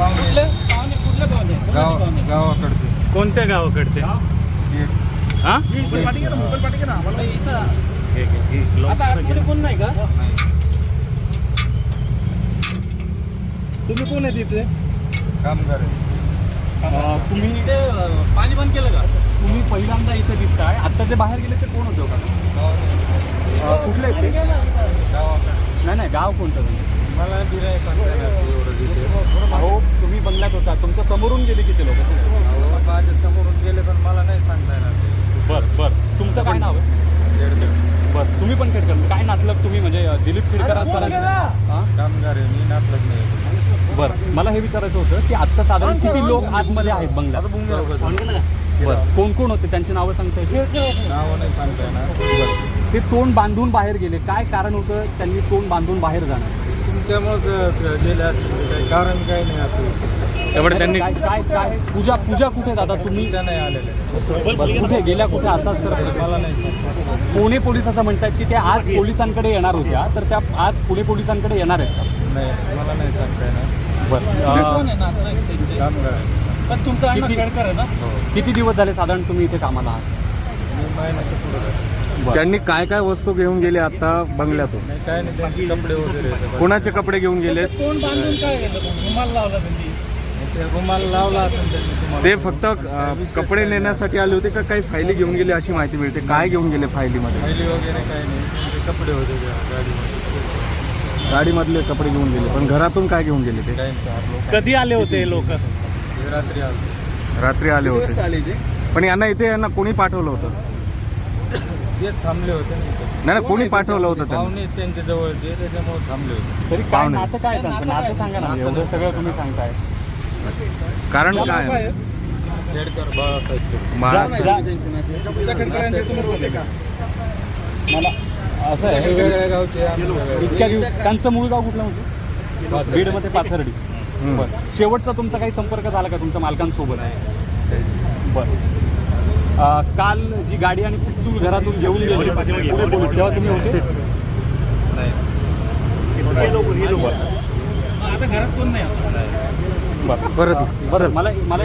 कुठलं गाव गावाकडचे. कोणत्या गावाकडचे? हा? कोण नाही का? तुम्ही कोण आहे तिथे कामगार आहे तुम्ही पाणी बंद केलं का? तुम्ही पहिल्यांदा इथे दिसताय. आत्ता ते बाहेर गेले ते कोण होते का कुठले नाही नाही गाव कोणतं? मला अहो तुम्ही बंगल्यात होता. तुमच्या समोरून गेले किती लोक? माझ्या समोरून गेले पण मला नाही सांगता येणार. बर बर. तुमचं काय नाव आहे? बर तुम्ही पण खेडकर काय नातलं तुम्ही? म्हणजे दिलीप खेडकर कामगार आहे मी नातलग नाही बर मला हे विचारायचं होतं की आता साधारण किती लोक आतमध्ये आहेत बंगल्यात? बर कोण कोण होते? त्यांची नावं सांगता येतील? नावं नाही सांगता येणार. ते तोंड बांधून बाहेर गेले. काय कारण होतं? त्यांनी तोंड बांधून बाहेर जाणं. तुमच्यामुळेच गेले असतील काही कारण काही नाही असं त्यामुळे त्यांनी काय काय काय? पूजा पूजा कुठे दादा तुम्ही? त्या नाही आलेले बरं, कुठे? गेल्या कुठे? असाच तर मला नाही सांगता. पुणे पोलीस असं म्हणतात की त्या आज पोलिसांकडे येणार होत्या तर त्या आज पुणे पोलिसांकडे येणार आहेत नाही मला नाही सांगता येणार. बरं. पण तुमचं हो किती दिवस झाले साधारण तुम्ही इथे कामाला आहात? मी महिन्याच्या पुढे. त्यांनी काय काय वस्तू घेऊन गेले आता बंगल्यातून? नाही काय नाही त्यांचे कपडे वगैरे. कोणाचे कपडे घेऊन गेले? ते रुमाल लावला असेल त्यांनी तुम्हाला. ते फक्त अ, कपडे नेण्यासाठी आले होते का काही फायली घेऊन गेले अशी माहिती मिळते? काय घेऊन गेले फायलीमध्ये? पहिली वगैरे काही नाही. त्यांचे कपडे होते त्या गाडीमध्ये. गाडीमधले कपडे घेऊन गेले पण घरातून काय घेऊन गेले ते? काही चार लोक. कधी आले होते लोक? हे रात्री आले. रात्री आले होते. पण यांना इथे यांना कोणी पाठवलं होतं? तेच थांबले होते. ना इथे. नाही ना कोणी पाठवलं होतं त्यांना? पाहुणे त्यांच्या जवळचे त्याच्यामुळे थांबले होते. तरी काय पाहुणे. नातं काय त्यांचं? नातं सांगा ना एवढं सगळं तुम्ही सांगताय. कारण काय? खेडकर बाळासाहेब बाळा मला असं आहे. वेगवेगळ्या गावचे आम्ही वेगवेगळे. इतक्या दिवस त्यांचं मूळ गाव कुठलं होतं? बीडमध्ये पाथर्डी. बरं. शेवटचा तुमचा काही संपर्क झाला का तुमच्या मालकांसोबत? बरं. काल जी गाडी आणि पिस्तूल घरातून घेऊन गेले तेव्हा तुम्ही होते? नाही. बरं. परत बरं. मला मला